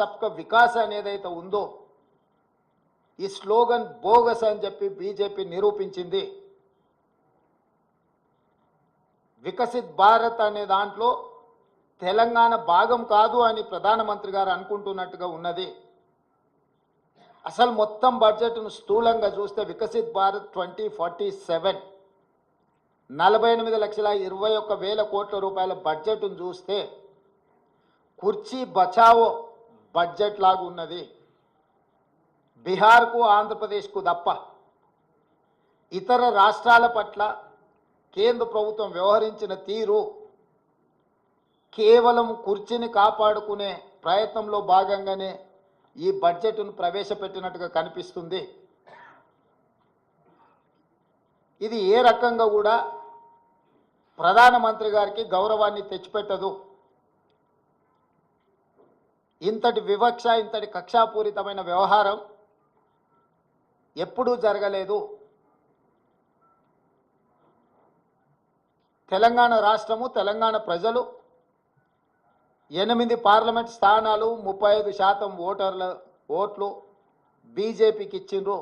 సబ్కా వికాస్ అనేదైతే ఉందో ఈ స్లోగన్ బోగస్ అని చెప్పి బీజేపీ నిరూపించింది. వికసిత్ భారత్ అనే దాంట్లో తెలంగాణ భాగం కాదు అని ప్రధానమంత్రి గారు అనుకుంటున్నట్టుగా ఉన్నది. అసలు మొత్తం బడ్జెట్ను స్థూలంగా చూస్తే Viksit Bharat twenty forty seven నలభై ఎనిమిది లక్షల ఇరవై ఒక్క వేల కోట్ల రూపాయల బడ్జెట్ను చూస్తే కుర్చీ బచావో బడ్జెట్ లాగా ఉన్నది. బీహార్కు ఆంధ్రప్రదేశ్కు తప్ప ఇతర రాష్ట్రాల పట్ల కేంద్ర ప్రభుత్వం వ్యవహరించిన తీరు కేవలం కుర్చీని కాపాడుకునే ప్రయత్నంలో భాగంగానే ఈ బడ్జెట్ను ప్రవేశపెట్టినట్టుగా కనిపిస్తుంది. ఇది ఏ రకంగా కూడా ప్రధానమంత్రి గారికి గౌరవాన్ని తెచ్చిపెట్టదు. ఇంతటి వివక్ష ఇంతటి కక్షాపూరితమైన వ్యవహారం ఎప్పుడూ జరగలేదు. తెలంగాణ రాష్ట్రము తెలంగాణ ప్రజలు ఎనిమిది పార్లమెంట్ స్థానాలు ముప్పై ఐదు శాతం ఓటర్ల ఓట్లు బీజేపీకి ఇచ్చిండ్రు.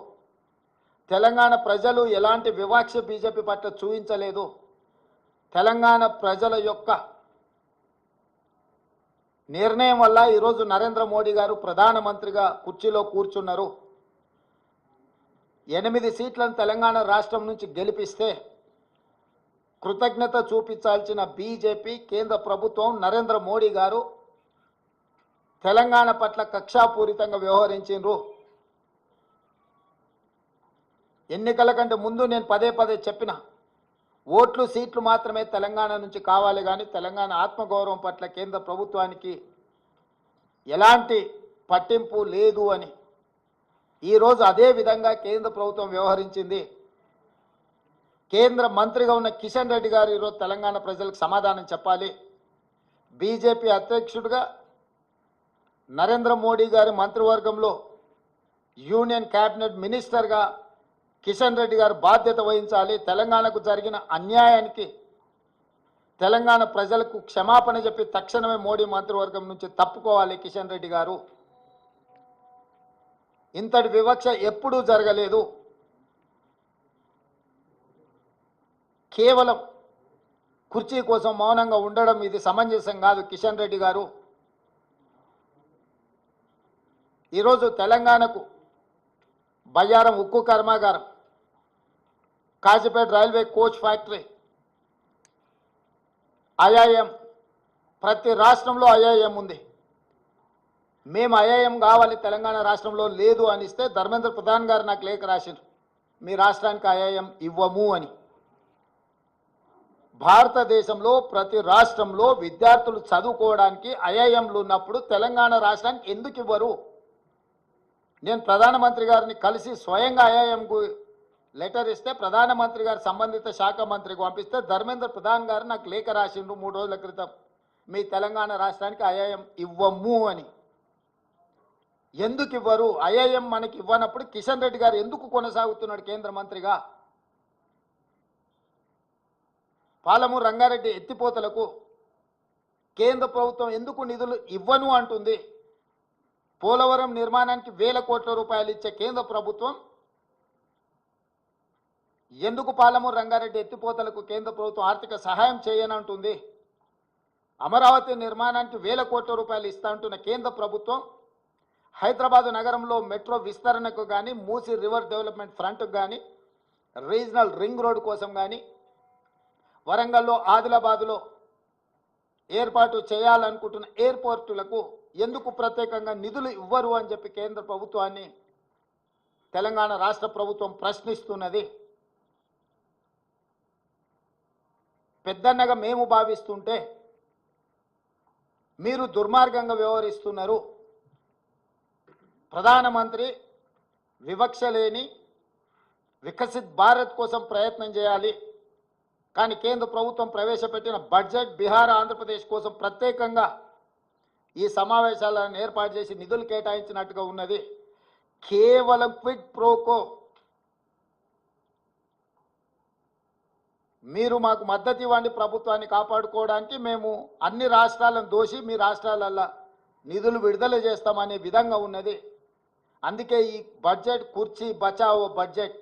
తెలంగాణ ప్రజలు ఎలాంటి వివక్ష బీజేపీ పట్ల చూపించలేదు తెలంగాణ ప్రజల యొక్క నిర్ణయం వల్ల ఈరోజు నరేంద్ర మోడీ గారు ప్రధానమంత్రిగా కుర్చీలో కూర్చున్నారు. ఎనిమిది సీట్లను తెలంగాణ రాష్ట్రం నుంచి గెలిపిస్తే కృతజ్ఞత చూపించాల్సిన బీజేపీ కేంద్ర ప్రభుత్వం నరేంద్ర మోడీ గారు తెలంగాణ పట్ల కక్షాపూరితంగా వ్యవహరించిండ్రు. ఎన్నికల కంటే ముందు నేను పదే పదే చెప్పిన ఓట్లు సీట్లు మాత్రమే తెలంగాణ నుంచి కావాలి కానీ తెలంగాణ ఆత్మగౌరవం పట్ల కేంద్ర ప్రభుత్వానికి ఎలాంటి పట్టింపు లేదు అని. ఈరోజు అదే విధంగా కేంద్ర ప్రభుత్వం వ్యవహరించింది. కేంద్ర మంత్రిగా ఉన్న కిషన్ రెడ్డి గారు ఈరోజు తెలంగాణ ప్రజలకు సమాధానం చెప్పాలి. బీజేపీ అధ్యక్షుడిగా నరేంద్ర మోడీ గారి మంత్రివర్గంలో యూనియన్ క్యాబినెట్ మినిస్టర్గా కిషన్ రెడ్డి గారు బాధ్యత వహించాలి. తెలంగాణకు జరిగిన అన్యాయానికి తెలంగాణ ప్రజలకు క్షమాపణ చెప్పి తక్షణమే మోడీ మంత్రివర్గం నుంచి తప్పుకోవాలి కిషన్ రెడ్డి గారు. ఇంతటి వివక్ష ఎప్పుడూ జరగలేదు. కేవలం కుర్చీ కోసం మౌనంగా ఉండడం ఇది సమంజసం కాదు కిషన్ రెడ్డి గారు. ఈరోజు తెలంగాణకు బయ్యారం ఉక్కు కర్మాగారం. Kazipet railway coach factory IIM ప్రతి రాష్ట్రంలో ఐఐఎం ఉంది. మేము ఐఐఎం కావాలి తెలంగాణ రాష్ట్రంలో లేదు అనిస్తే ధర్మేంద్ర ప్రధాన్ గారు నాకు లేఖ రాశారు మీ రాష్ట్రానికి ఐఐఎం ఇవ్వము అని. భారతదేశంలో ప్రతి రాష్ట్రంలో విద్యార్థులు చదువుకోవడానికి ఐఐఎంలు ఉన్నప్పుడు తెలంగాణ రాష్ట్రానికి ఎందుకు ఇవ్వరు? నేను ప్రధానమంత్రి గారిని కలిసి స్వయంగా ఐఐఎంకు లెటర్ ఇస్తే ప్రధానమంత్రి గారు సంబంధిత శాఖ మంత్రికి పంపిస్తే ధర్మేంద్ర ప్రధాన్ గారు నాకు లేఖ రాసిండు మూడు రోజుల క్రితం. మీ తెలంగాణ రాష్ట్రానికి ఐఐఎం ఇవ్వము అని. ఎందుకు ఇవ్వరు? ఐఐఎం మనకి ఇవ్వనప్పుడు కిషన్ రెడ్డి గారు ఎందుకు కొనసాగుతున్నాడు కేంద్ర మంత్రిగా? పాలమూరు రంగారెడ్డి ఎత్తిపోతలకు కేంద్ర ప్రభుత్వం ఎందుకు నిధులు ఇవ్వను అంటుంది. పోలవరం నిర్మాణానికి వేల కోట్ల రూపాయలు ఇచ్చే కేంద్ర ప్రభుత్వం ఎందుకు పాలమూరు రంగారెడ్డి ఎత్తిపోతలకు కేంద్ర ప్రభుత్వం ఆర్థిక సహాయం చేయనంటుంది? అమరావతి నిర్మాణానికి వేల కోట్ల రూపాయలు ఇస్తా అంటున్న కేంద్ర ప్రభుత్వం హైదరాబాద్ నగరంలో మెట్రో విస్తరణకు కానీ మూసి రివర్ డెవలప్మెంట్ ఫ్రంట్కు కానీ రీజనల్ రింగ్ రోడ్ కోసం కానీ వరంగల్లో ఆదిలాబాదులో ఏర్పాటు చేయాలనుకుంటున్న ఎయిర్పోర్టులకు ఎందుకు ప్రత్యేకంగా నిధులు ఇవ్వరు అని చెప్పి కేంద్ర ప్రభుత్వాన్ని తెలంగాణ రాష్ట్ర ప్రభుత్వం ప్రశ్నిస్తున్నది? పెద్దన్నగా మేము భావిస్తుంటే మీరు దుర్మార్గంగా వ్యవహరిస్తున్నారు. ప్రధానమంత్రి వివక్ష లేని వికసిత్ భారత్ కోసం ప్రయత్నం చేయాలి. కానీ కేంద్ర ప్రభుత్వం ప్రవేశపెట్టిన బడ్జెట్ బీహార్ ఆంధ్రప్రదేశ్ కోసం ప్రత్యేకంగా ఈ సమావేశాలను ఏర్పాటు చేసి నిధులు కేటాయించినట్టుగా ఉన్నది. కేవలం క్విడ్ ప్రోకో మీరు మాకు మద్దతు ఇవ్వండి ప్రభుత్వాన్ని కాపాడుకోవడానికి. మేము అన్ని రాష్ట్రాలను దోషి మీ రాష్ట్రాలల్లో నిధులు విడుదల చేస్తామనే విధంగా ఉన్నది. అందుకే ఈ బడ్జెట్ కుర్చీ బచావో బడ్జెట్